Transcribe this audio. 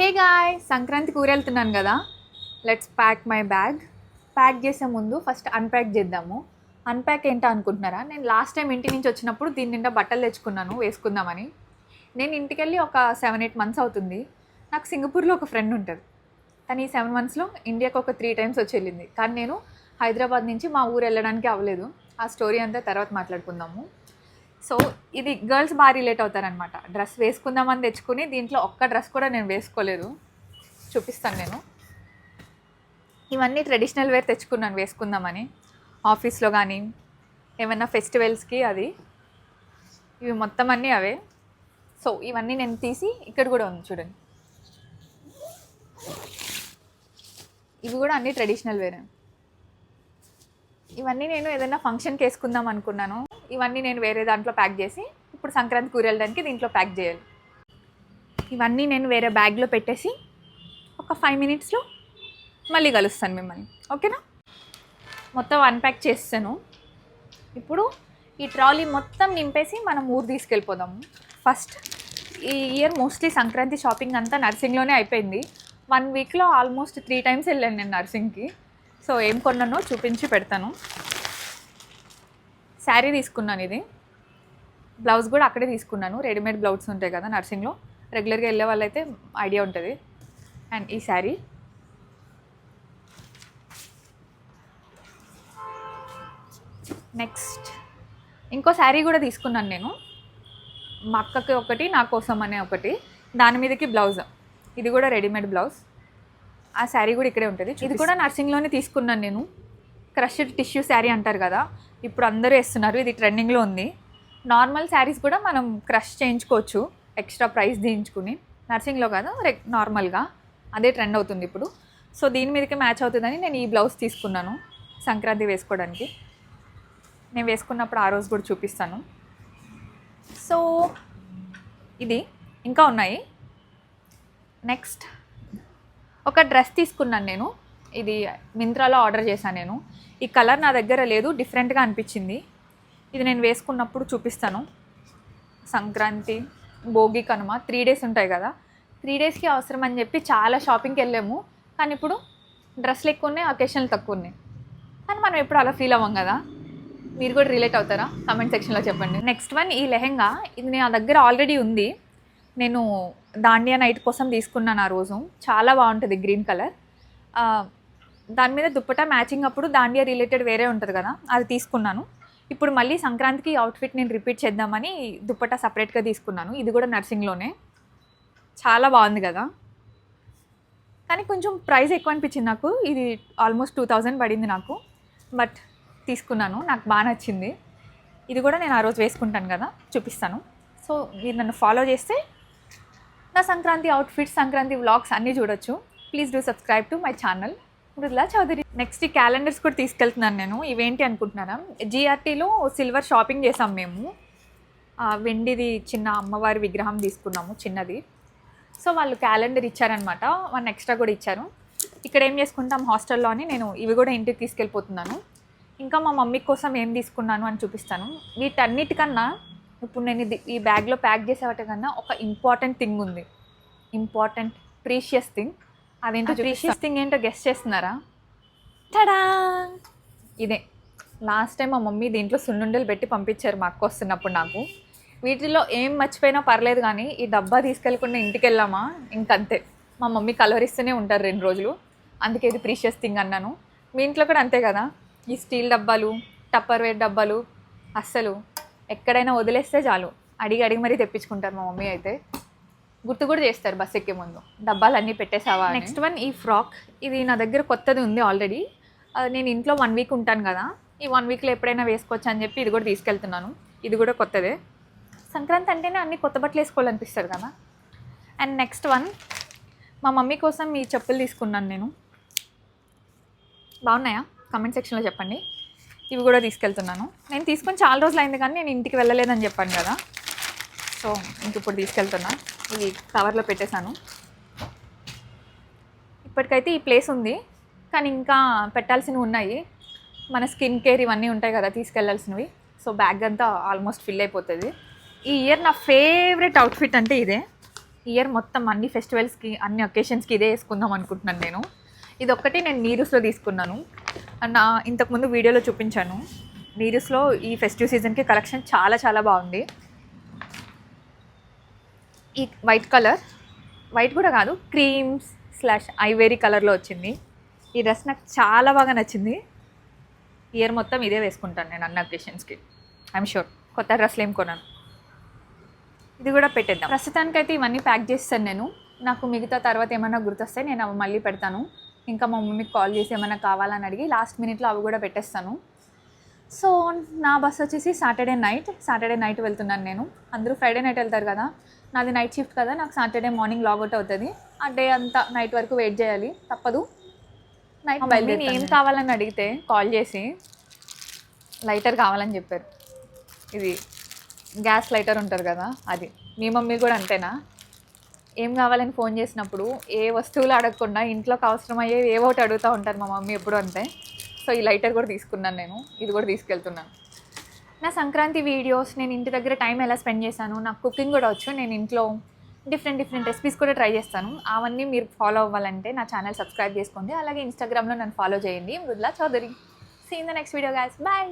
Hey guy సంక్రాంతికి వెళ్తున్నాను కదా. Let's pack my bag pack చేసే ముందు ఫస్ట్ అన్ప్యాక్ చేద్దాము. అన్ప్యాక్ ఏంటో అనుకుంటున్నారా? నేను లాస్ట్ టైం ఇంటి నుంచి వచ్చినప్పుడు దీని నిండా బట్టలు తెచ్చుకున్నాను వేసుకుందామని. నేను ఇంటికి వెళ్ళి ఒక సెవెన్ ఎయిట్ మంత్స్ అవుతుంది. నాకు సింగపూర్లో ఒక ఫ్రెండ్ ఉంటుంది. తను ఈ సెవెన్ మంత్స్లో ఇండియాకి ఒక త్రీ టైమ్స్ వచ్చి వెళ్ళింది. కానీ నేను హైదరాబాద్ నుంచి మా ఊరు వెళ్ళడానికి అవ్వలేదు. ఆ స్టోరీ అంతా తర్వాత మాట్లాడుకుందాము. సో ఇది గర్ల్స్ బాగా రిలేట్ అవుతారనమాట డ్రెస్ వేసుకుందామని తెచ్చుకుని దీంట్లో ఒక్క డ్రెస్ కూడా నేను వేసుకోలేదు. చూపిస్తాను నేను. ఇవన్నీ ట్రెడిషనల్ వేర్ తెచ్చుకున్నాను వేసుకుందామని. ఆఫీస్లో కానీ ఏమైనా ఫెస్టివల్స్కి అది. ఇవి మొత్తం అన్నీ అవే. సో ఇవన్నీ నేను తీసి ఇక్కడ కూడా ఉంది చూడండి. ఇవి కూడా అన్నీ ట్రెడిషనల్ వేరే ఇవన్నీ నేను ఏదైనా ఫంక్షన్కి వేసుకుందాం అనుకున్నాను. ఇవన్నీ నేను వేరే దాంట్లో ప్యాక్ చేసి ఇప్పుడు సంక్రాంతి కూర వెళ్ళడానికి దీంట్లో ప్యాక్ చేయాలి. ఇవన్నీ నేను వేరే బ్యాగ్లో పెట్టేసి ఒక ఫైవ్ మినిట్స్లో మళ్ళీ కలుస్తాను మిమ్మల్ని. ఓకేనా? మొత్తం అన్ప్యాక్ చేస్తాను. ఇప్పుడు ఈ ట్రాలీ మొత్తం నింపేసి మనం ఊరు తీసుకెళ్ళిపోదాము ఫస్ట్ ఈ ఇయర్ మోస్ట్లీ సంక్రాంతి షాపింగ్ అంతా నర్సింగ్లోనే అయిపోయింది. వన్ వీక్లో ఆల్మోస్ట్ త్రీ టైమ్స్ వెళ్ళాను నేను నర్సింగ్కి సో ఏం కొన్నానో చూపించి పెడతాను. శారీ తీసుకున్నాను ఇది. బ్లౌజ్ కూడా అక్కడే తీసుకున్నాను. రెడీమేడ్ బ్లౌజ్ ఉంటాయి కదా నర్సింగ్లో. రెగ్యులర్గా వెళ్ళే వాళ్ళైతే ఐడియా ఉంటుంది. అండ్ ఈ శారీ. నెక్స్ట్. ఇంకో శారీ కూడా తీసుకున్నాను నేను. మా అక్కకి ఒకటి నా కోసం అనే ఒకటి. దాని మీదకి బ్లౌజ్. ఇది కూడా రెడీమేడ్ బ్లౌజ్. ఆ శారీ కూడా ఇక్కడే ఉంటుంది. ఇది కూడా నర్సింగ్లోనే తీసుకున్నాను నేను. క్రష్డ్ టిష్యూ శారీ అంటారు కదా ఇప్పుడు అందరూ వేస్తున్నారు ఇది ట్రెండింగ్లో ఉంది. నార్మల్ శారీస్ కూడా మనం క్రష్ చేయించుకోవచ్చు ఎక్స్ట్రా ప్రైస్ దించుకుని నర్సింగ్లో కాదు రెగ్ నార్మల్గా. అదే ట్రెండ్ అవుతుంది ఇప్పుడు. సో దీని మీదకి మ్యాచ్ అవుతుందని నేను ఈ బ్లౌజ్ తీసుకున్నాను సంక్రాంతి వేసుకోవడానికి. నేను వేసుకున్నప్పుడు ఆ రోజు కూడా చూపిస్తాను. సో ఇది ఇంకా ఉన్నాయి. నెక్స్ట్ ఒక డ్రెస్ తీసుకున్నాను నేను. ఇది మింత్రాలో ఆర్డర్ చేశాను నేను. ఈ కలర్ నా దగ్గర లేదు డిఫరెంట్గా అనిపించింది. ఇది నేను వేసుకున్నప్పుడు చూపిస్తాను. సంక్రాంతి భోగి కనుమ త్రీ డేస్ ఉంటాయి కదా. త్రీ డేస్కి అవసరం అని చెప్పి చాలా షాపింగ్కి వెళ్ళాము. కానీ ఇప్పుడు డ్రెస్లు ఎక్కువ ఉన్నాయి అకేషన్లు తక్కువ ఉన్నాయి. కానీ మనం ఎప్పుడు అలా ఫీల్ అవ్వం కదా. మీరు కూడా రిలేట్ అవుతారా? కమెంట్ సెక్షన్లో చెప్పండి. నెక్స్ట్ వన్ ఈ లెహెంగా ఇది నా దగ్గర ఆల్రెడీ ఉంది. నేను దాండియా నైట్ కోసం తీసుకున్నాను ఆ రోజు. చాలా బాగుంటుంది గ్రీన్ కలర్ దాని మీద దుప్పటా మ్యాచింగ్ అప్పుడు దాండియా రిలేటెడ్ వేరే ఉంటుంది కదా అది తీసుకున్నాను. ఇప్పుడు మళ్ళీ సంక్రాంతికి అవుట్ఫిట్ నేను రిపీట్ చేద్దామని దుప్పటా సపరేట్గా తీసుకున్నాను. ఇది కూడా నర్సింగ్లోనే చాలా బాగుంది కదా. కానీ కొంచెం ప్రైస్ ఎక్కువ అనిపించింది నాకు. ఇది ఆల్మోస్ట్ టూ థౌజండ్ పడింది నాకు. బట్ తీసుకున్నాను. నాకు బాగా నచ్చింది. ఇది కూడా నేను ఆ రోజు వేసుకుంటాను కదా చూపిస్తాను. సో మీరు నన్ను ఫాలో చేస్తే నా సంక్రాంతి అవుట్ఫిట్స్ సంక్రాంతి వ్లాగ్స్ అన్నీ చూడొచ్చు. Please do subscribe to my channel Mrudula Chowdary. Next ఈ క్యాలెండర్స్ కూడా తీసుకెళ్తున్నాను నేను. ఇవేంటి అనుకుంటున్నారా? జిఆర్టీలో సిల్వర్ షాపింగ్ చేసాం మేము. వెండిది చిన్న అమ్మవారి విగ్రహం తీసుకున్నాము చిన్నది. సో వాళ్ళు క్యాలెండర్ ఇచ్చారనమాట వన్ ఎక్స్ట్రా కూడా ఇచ్చారు. ఇక్కడ ఏం చేసుకుంటాం? హాస్టల్లో అని నేను ఇవి కూడా ఇంటికి తీసుకెళ్ళిపోతున్నాను. ఇంకా మా మమ్మీ కోసం ఏం తీసుకున్నాను అని చూపిస్తాను. వీటన్నిటికన్నా ఇప్పుడు నేను ఇది ఈ బ్యాగ్లో ప్యాక్ చేసేవాటి కన్నా ఒక ఇంపార్టెంట్ థింగ్ ఉంది. ఇంపార్టెంట్ ప్రీషియస్ థింగ్ అదేంటో ప్రీషియస్ థింగ్ ఏంటో గెస్ట్ చేస్తున్నారా? టడా ఇదే. లాస్ట్ టైం మా మమ్మీ దీంట్లో సున్నుండలు పెట్టి పంపించారు మా అక్క వస్తున్నప్పుడు నాకు. వీటిలో ఏం మర్చిపోయినా పర్లేదు కానీ ఈ డబ్బా తీసుకెళ్ళకుండా ఇంటికి వెళ్ళామా ఇంకంతే. మా మమ్మీ కలవరిస్తూనే ఉంటారు రెండు రోజులు. అందుకే ఇది ప్రీషియస్ థింగ్ అన్నాను. మీ ఇంట్లో కూడా అంతే కదా? ఈ స్టీల్ డబ్బాలు టప్పర్ వేర్ డబ్బాలు అస్సలు ఎక్కడైనా వదిలేస్తే చాలు. అడిగి అడిగి మరీ తెప్పించుకుంటారు మా మమ్మీ అయితే. గుర్తు కూడా చేస్తారు బస్ ఎక్కే ముందు. డబ్బాలు అన్నీ పెట్టేసావా నెక్స్ట్ వన్ ఈ ఫ్రాక్. ఇది నా దగ్గర కొత్తది ఉంది ఆల్రెడీ నేను ఇంట్లో వన్ వీక్ ఉంటాను కదా. ఈ వన్ వీక్లో ఎప్పుడైనా వేసుకోవచ్చు అని చెప్పి ఇది కూడా తీసుకెళ్తున్నాను. ఇది కూడా కొత్తదే. సంక్రాంతి అంటేనే అన్ని కొత్త బట్టలు వేసుకోవాలనిపిస్తారు కదా. అండ్ నెక్స్ట్ వన్ మా మమ్మీ కోసం ఈ చెప్పులు తీసుకున్నాను నేను. బాగున్నాయా? కమెంట్ సెక్షన్లో చెప్పండి. ఇవి కూడా తీసుకెళ్తున్నాను. నేను తీసుకొని చాలా రోజులు అయింది కానీ నేను ఇంటికి వెళ్ళలేదని చెప్పాను కదా. సో ఇంక ఇప్పుడు తీసుకెళ్తున్నాను ఇవి కవర్లో పెట్టేశాను. ఇప్పటికైతే ఈ ప్లేస్ ఉంది. కానీ ఇంకా పెట్టాల్సినవి ఉన్నాయి. మన స్కిన్ కేర్ ఇవన్నీ ఉంటాయి కదా తీసుకెళ్ళాల్సినవి. సో బ్యాగ్ అంతా ఆల్మోస్ట్ ఫిల్ అయిపోతుంది. ఈ ఇయర్ నా ఫేవరెట్ అవుట్ఫిట్ అంటే ఇదే. ఇయర్ మొత్తం అన్ని ఫెస్టివల్స్కి అన్ని ఒకేషన్స్కి ఇదే వేసుకుందాం అనుకుంటున్నాను నేను. ఇది ఒక్కటి నేను నీరుస్లో తీసుకున్నాను. నా ఇంతకుముందు వీడియోలో చూపించాను. నీరుస్లో ఈ ఫెస్టివ్ సీజన్కి కలెక్షన్ చాలా చాలా బాగుంది. ఈ వైట్ కలర్. వైట్ కూడా కాదు క్రీమ్స్ స్లాష్ ఐవేరీ కలర్లో వచ్చింది. ఈ డ్రెస్ నాకు చాలా బాగా నచ్చింది. ఇయర్ మొత్తం ఇదే వేసుకుంటాను నేను అన్న అకేషన్స్కి. ఐఎమ్ షూర్ కొత్త డ్రెస్లు ఏం కొన్నాను ఇది కూడా పెట్టేద్దాం. ప్రస్తుతానికైతే ఇవన్నీ ప్యాక్ చేస్తాను నేను. నాకు మిగతా తర్వాత ఏమైనా గుర్తొస్తే నేను అవి మళ్ళీ పెడతాను. ఇంకా మా మమ్మీకి కాల్ చేసి ఏమైనా కావాలని అడిగి లాస్ట్ మినిట్లో అవి కూడా పెట్టేస్తాను. సో నా బస్ వచ్చేసి సాటర్డే నైట్. సాటర్డే నైట్ వెళ్తున్నాను నేను. అందరూ ఫ్రైడే నైట్ వెళ్తారు కదా. నాది నైట్ షిఫ్ట్ కదా. నాకు సాటర్డే మార్నింగ్ లాగౌట్ అవుతుంది. ఆ డే అంతా నైట్ వరకు వెయిట్ చేయాలి. తప్పదు. నైట్ బయలుదేరి ఏం కావాలని అడిగితే కాల్ చేసి లైటర్ కావాలని చెప్పారు. ఇది గ్యాస్ లైటర్ ఉంటుంది కదా అది. మీ మమ్మీ కూడా అంతేనా? ఏం కావాలని ఫోన్ చేసినప్పుడు ఏ వస్తువులు అడగకుండా ఇంట్లోకి అవసరమయ్యే ఏవో ఒకటి అడుగుతూ ఉంటారు మా మమ్మీ ఎప్పుడు అంతే. సో ఈ లైటర్ కూడా తీసుకున్నాను నేను. ఇది కూడా తీసుకెళ్తున్నాను. నా సంక్రాంతి వీడియోస్ నేను ఇంటి దగ్గర టైం ఎలా స్పెండ్ చేశాను నాకు కుకింగ్ కూడా వచ్చు నేను ఇంట్లో డిఫరెంట్ డిఫరెంట్ రెసిపీస్ కూడా ట్రై చేస్తాను. అవన్నీ మీరు ఫాలో అవ్వాలంటే నా ఛానల్ సబ్స్క్రైబ్ చేసుకోండి. అలాగే ఇన్స్టాగ్రామ్లో నన్ను ఫాలో చేయండి. Mrudula Chowdary. See in the next video guys bye